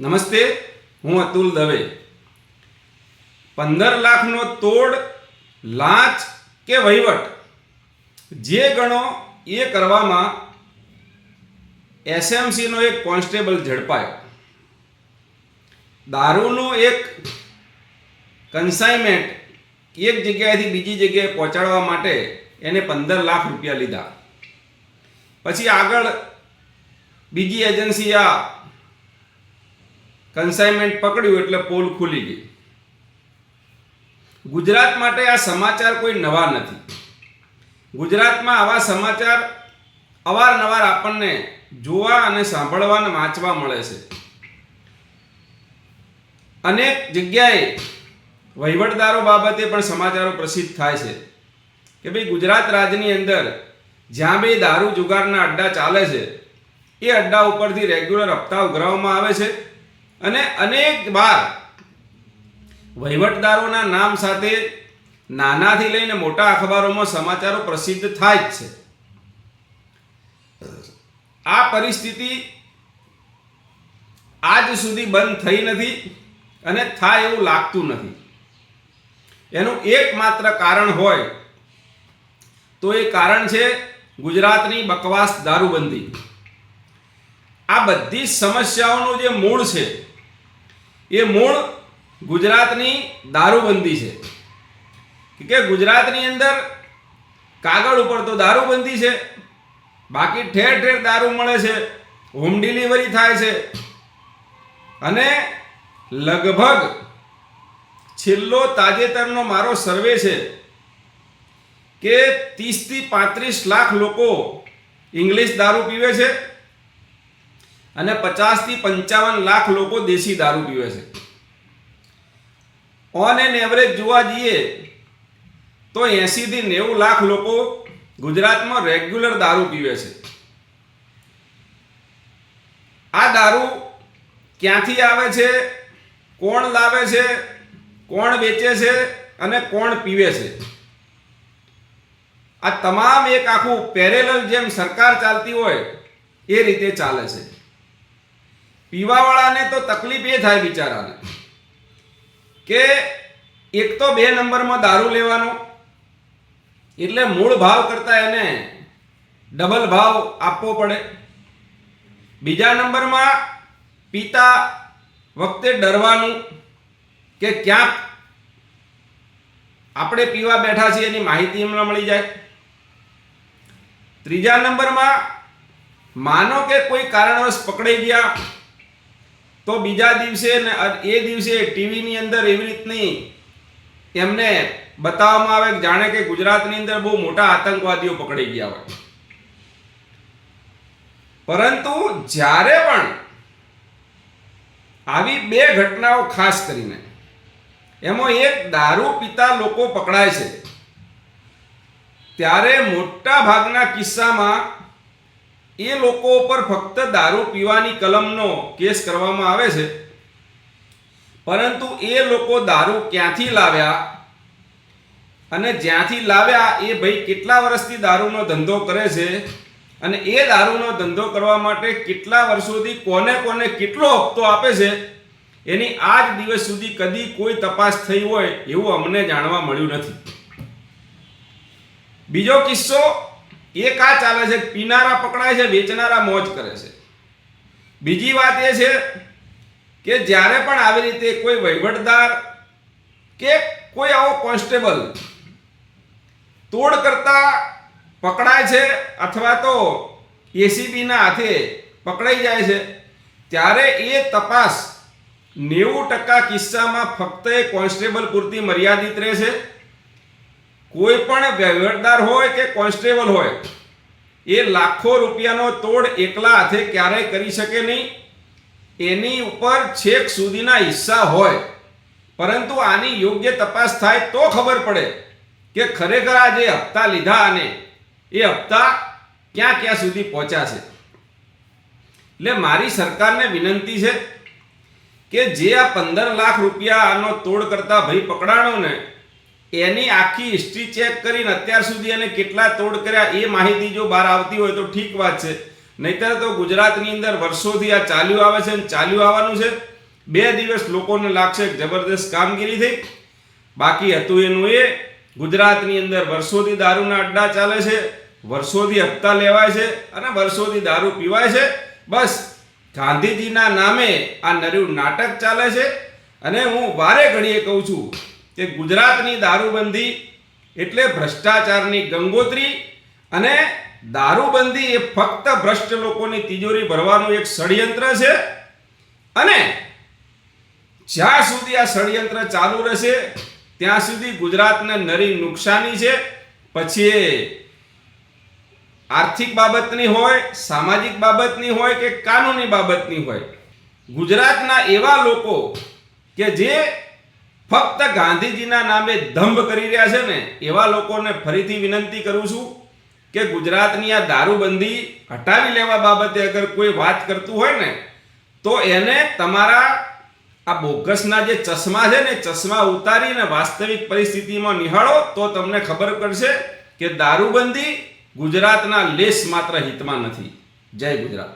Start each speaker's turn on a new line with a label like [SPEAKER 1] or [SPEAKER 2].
[SPEAKER 1] નમસ્તે, હું અતુલ દવે. પંદર લાખનો તોડ, લાંચ કે વહીવટ? જે ગણો એ કરવામાં એસએમસીનો એક કોન્સ્ટેબલ ઝડપાયો. દારૂનું એક કન્સાઇનમેન્ટ એક જગ્યાએથી બીજી જગ્યાએ પહોંચાડવા માટે એને પંદર લાખ રૂપિયા લીધા. પછી આગળ બીજી એજન્સી આ કન્સાઇનમેન્ટ પકડ્યું એટલે પોલ ખુલી ગઈ. ગુજરાત માટે આ સમાચાર કોઈ નવા નથી. ગુજરાતમાં આવા સમાચાર અવારનવાર આપણને જોવા અને સાંભળવા અને વાંચવા મળે છે. અનેક જગ્યાએ વહીવટદારો બાબતે પણ સમાચારો પ્રસિદ્ધ થાય છે કે ભાઈ ગુજરાત રાજ્યની અંદર જ્યાં બી દારૂ જુગારના અડ્ડા ચાલે છે, એ અડ્ડા ઉપરથી રેગ્યુલર હપ્તા ઉઘરાવવામાં આવે છે. અને અનેક વાર વહીવટદારોના નામ સાથે નાનાથી લઈને મોટા અખબારોમાં સમાચારો પ્રસિદ્ધ થાય જ છે. આ પરિસ્થિતિ આજ સુધી બંધ થઈ નથી અને થાય એવું લાગતું નથી. એનું એકમાત્ર કારણ હોય તો એ કારણ છે ગુજરાતની બકવાસ દારૂબંધી. આ બધી સમસ્યાઓનું જે મૂળ છે એ મૂળ ગુજરાતની દારૂબંધી છે. કે ગુજરાતની અંદર કાગળ ઉપર તો દારૂબંધી છે, બાકી ઠેર ઠેર દારૂ મળે છે, હોમ ડિલિવરી થાય છે. અને લગભગ છેલ્લો તાજેતરનો મારો સર્વે છે કે ત્રીસથી પાંત્રીસ લાખ લોકો ઇંગ્લિશ દારૂ પીવે છે. અને પચાસથી પંચાવન લાખ લોકો દેશી દારૂ પીવે છે. ઓન એન એવરેજ જોવા જઈએ તો એંશીથી નેવું લાખ લોકો ગુજરાતમાં રેગ્યુલર દારૂ પીવે છે. આ દારૂ ક્યાંથી આવે છે? કોણ લાવે છે? કોણ વેચે છે? અને કોણ પીવે છે? આ તમામ એક આખું પેરેલલ જેમ સરકાર ચાલતી હોય એ રીતે ચાલે છે. પીવાવાળાને તો તકલીફ એ થાય બિચારાને. કે એક તો બે નંબરમાં દારૂ લેવાનો, એટલે મૂળ ભાવ કરતાં એને ડબલ ભાવ આપવો પડે. બીજા નંબરમાં પીતા વખતે ડરવાનું કે ક્યાંક આપણે પીવા બેઠા છીએ એની માહિતી એમને મળી જાય. ત્રીજા નંબરમાં માનો કે કોઈ કારણવશ પકડાઈ ગયા તો બીજા દિવસે ને એ દિવસે ટીવીની અંદર એવી રીતની એમને બતાવવામાં આવે જાણે કે ગુજરાતની અંદર બહુ મોટા આતંકવાદીઓ પકડી ગયા હોય. પરંતુ જ્યારે પણ આવી બે ઘટનાઓ ખાસ કરીને, એમાં એક દારૂ પીતા લોકો પકડાય છે, ત્યારે મોટા ભાગના કિસ્સામાં એ લોકો ઉપર ફક્ત દારૂ પીવાની કલમનો કેસ કરવામાં આવે છે. પરંતુ એ લોકો દારૂ ક્યાંથી લાવ્યા? અને જ્યાંથી લાવ્યા એ ભાઈ કેટલા વર્ષથી દારૂનો ધંધો કરે છે? અને એ દારૂનો ધંધો કરવા માટે કેટલા વર્ષોથી કોને કોને કેટલો હપ્તો આપે છે? એની આજ દિવસ સુધી કદી કોઈ તપાસ થઈ હોય એવું અમને જાણવા મળ્યું નથી. બીજો કિસ્સો એક કા ચાલે છે? પીનારા પકડાય છે, વેચનારા મોજ કરે છે. બીજી વાત એ છે કે જ્યારે પણ આવી રીતે કોઈ વહીવટદાર કે કોઈ આવો કોન્સ્ટેબલ તોડ કરતા પકડાય છે અથવા તો એસીબીના હાથે પકડાઈ જાય છે, ત્યારે એ તપાસ નેવું ટકા કિસ્સામાં ફક્ત એ કોન્સ્ટેબલ પૂરતી મર્યાદિત રહે છે કોઈ પણ વહીવટદાર હોય કે કોન્સ્ટેબલ હોય, એ લાખો રૂપિયાનો તોડ એકલા હાથે ક્યારેય કરી શકે નહીં. એની ઉપર છેક સુધીના હિસ્સા હોય, પરંતુ આની યોગ્ય તપાસ થાય તો ખબર પડે કે ખરેખર આ જે હપ્તા લીધા અને એ હપ્તા ક્યાં ક્યાં સુધી પહોંચ્યા છે. એટલે મારી સરકારને વિનંતી છે કે જે આ પંદર લાખ રૂપિયા આનો તોડ કરતા ભાઈ પકડાણો ને એની આખી હિસ્ટ્રી ચેક કરીને અત્યાર સુધી એને કેટલા તોડ કર્યા એ માહિતી જો બહાર આવતી હોય તો ઠીક વાત છે. નહીતર તો ગુજરાતની અંદર વર્ષોથી આ ચાલ્યું આવે છે અને ચાલ્યું આવવાનું છે. બે દિવસ લોકોને લાગશે જબરદસ્ત કામગીરી થઈ. બાકી હતું એનું એ, ગુજરાતની અંદર વર્ષોથી દારૂના અડ્ડા ચાલે છે, વર્ષોથી હપ્તા લેવાય છે અને વર્ષોથી દારૂ પીવાય છે. બસ, ગાંધીજીના નામે આ નર્યું નાટક ચાલે છે. અને હું વારે ઘડીએ કહું છું કે ગુજરાતની દારૂબંધી એટલે ભ્રષ્ટાચારની ગંગોત્રી અને દારૂબંધી એ ફક્ત ભ્રષ્ટ લોકોની તિજોરી ભરવાનું એક ષડયંત્ર છે અને જ્યાં સુધી આ ષડયંત્ર ચાલુ રહેશે, ત્યાં સુધી ગુજરાતને નરી નુકસાની છે. પછી એ આર્થિક બાબતની હોય, સામાજિક બાબતની હોય કે કાનૂની બાબતની હોય, ગુજરાતના એવા લોકો કે જે ફક્ત ગાંધીજીના નામે દંભ કરી રહ્યા છે ને, એવા લોકોને ફરીથી વિનંતી કરું છું કે ગુજરાતની આ દારૂબંધી હટાવી લેવા બાબતે અગર કોઈ વાત કરતું હોય ને, તો એને તમારા આ બોગસના જે ચશ્મા છે ને, ચશ્મા ઉતારીને વાસ્તવિક પરિસ્થિતિમાં નિહાળો, તો તમને ખબર પડશે કે દારૂબંધી ગુજરાતના લેશ માત્ર હિતમાં નથી. જય ગુજરાત.